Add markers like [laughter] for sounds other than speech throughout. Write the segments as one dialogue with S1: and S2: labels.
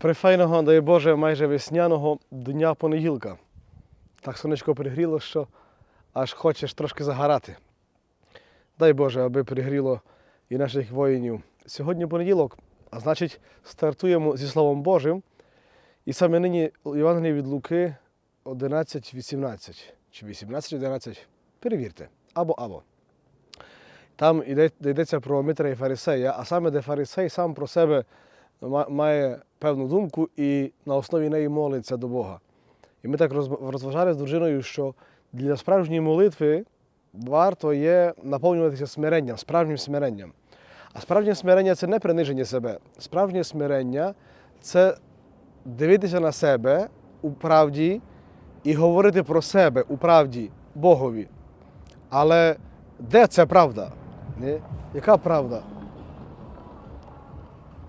S1: Прифайного, дай Боже, майже весняного дня понеділка. Так сонечко пригріло, що аж хочеш трошки загорати. Дай Боже, аби пригріло і наших воїнів. Сьогодні понеділок, а значить, стартуємо зі Словом Божим. І саме нині Євангеліє від Луки 11.18 чи 18.11. Перевірте. Або або. Там йдеться про Митра і Фарисея, а саме де Фарисей сам про себе має певну думку і на основі неї молиться до Бога. І ми так розважали з дружиною, що для справжньої молитви варто є наповнюватися смиренням, справжнім смиренням. А справжнє смирення це не приниження себе. Справжнє смирення це дивитися на себе у правді і говорити про себе у правді Богові. Але де це правда? Яка правда?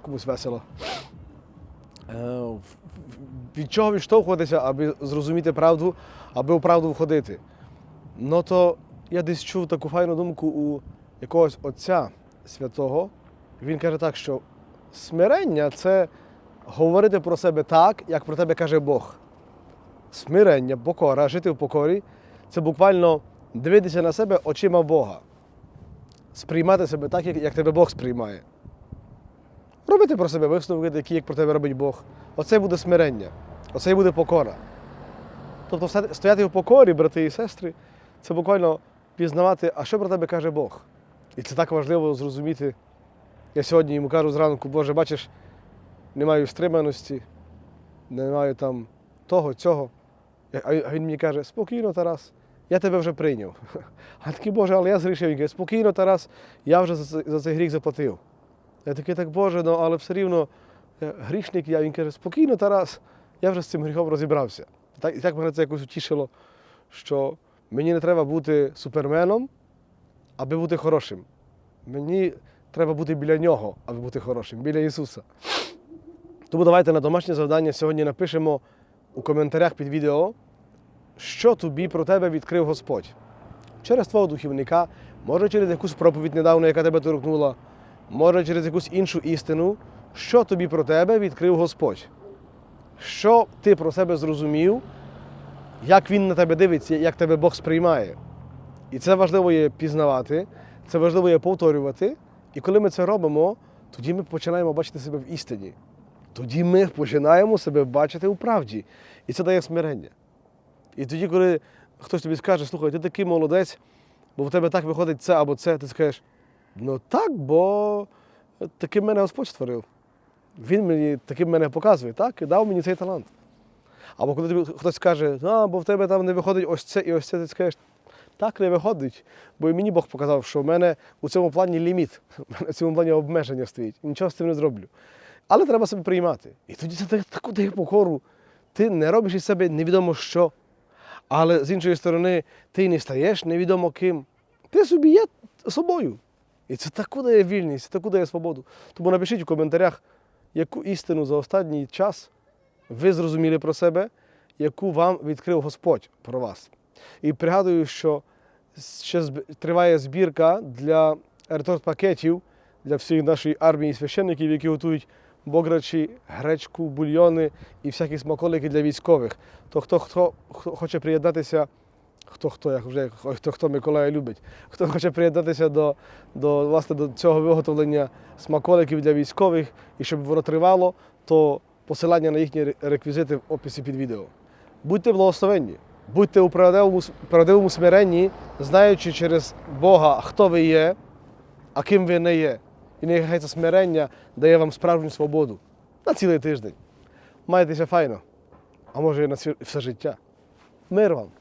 S1: Комусь весело. Е, Від чого відштовхуватися, аби зрозуміти правду, аби у правду входити? Ну то я десь чув таку файну думку у якогось отця святого. Він каже так, що смирення це говорити про себе так, як про тебе каже Бог. Смирення, покора, жити в покорі це буквально дивитися на себе очима Бога. Сприймати себе так, як тебе Бог сприймає. Робити про себе висновки, такі, як про тебе робить Бог. Оце буде смирення, оце і буде покора. Тобто стояти в покорі, брати і сестри, це буквально пізнавати, а що про тебе каже Бог. І це так важливо зрозуміти. Я сьогодні йому кажу зранку, Боже, бачиш, не маю стриманості, не маю там того, цього. А він- мені каже, спокійно, Тарас, я тебе вже прийняв. [laughs] А такий, Боже, але я зрішив. Він каже, спокійно, Тарас, я вже за, цей гріх заплатив. Я такий, так Боже, ну але все рівно е, грішник я. Він каже, спокійно, Тарас, я вже з цим гріхом розібрався. Так, і так мене це якось утішило, що мені не треба бути суперменом, аби бути хорошим. Мені треба бути біля нього, аби бути хорошим, біля Ісуса. Тому давайте на домашнє завдання сьогодні напишемо у коментарях під відео, що тобі про тебе відкрив Господь. Через твого духівника, може через якусь проповідь недавно, яка тебе торкнула, може через якусь іншу істину, що тобі про тебе відкрив Господь. Що ти про себе зрозумів, як Він на тебе дивиться, як тебе Бог сприймає. І це важливо є пізнавати, це важливо є повторювати. І коли ми це робимо, тоді ми починаємо бачити себе в істині. Тоді ми починаємо себе бачити у правді. І це дає смирення. І тоді, коли хтось тобі скаже, слухай, ти такий молодець, бо в тебе так виходить це або це, ти скажеш, ну так, бо таким мене Господь створив. Він мені таким мене показує, так, і дав мені цей талант. Або коли тобі хтось каже, а, бо в тебе там не виходить ось це і ось це, ти скажеш, так не виходить, бо і мені Бог показав, що в мене у цьому плані ліміт, [laughs] в мене в цьому плані обмеження стоїть. Нічого з цим не зроблю. Але треба себе приймати. І тоді це так- таку дає покору. Ти не робиш із себе невідомо що. Але з іншої сторони, ти не стаєш невідомо ким. Ти собі є собою. І це таку дає вільність, таку дає свободу. Тому напишіть у коментарях, яку істину за останній час ви зрозуміли про себе, яку вам відкрив Господь про вас. І пригадую, що ще триває збірка для реторт-пакетів для всієї нашої армії священників, які готують бограчі, гречку, бульйони і всякі смаколики для військових. То хто, хто хоче приєднатися, хто хто, як вже хто хто Миколая любить, хто хоче приєднатися до, до, власне, до цього виготовлення смаколиків для військових і щоб воно тривало, то посилання на їхні реквізити в описі під відео. Будьте благословенні, будьте у правдивому, правдивому смиренні, знаючи через Бога, хто ви є, а ким ви не є. І нехай це смирення дає вам справжню свободу на цілий тиждень. Майтеся файно, а може і на все життя. Мир вам!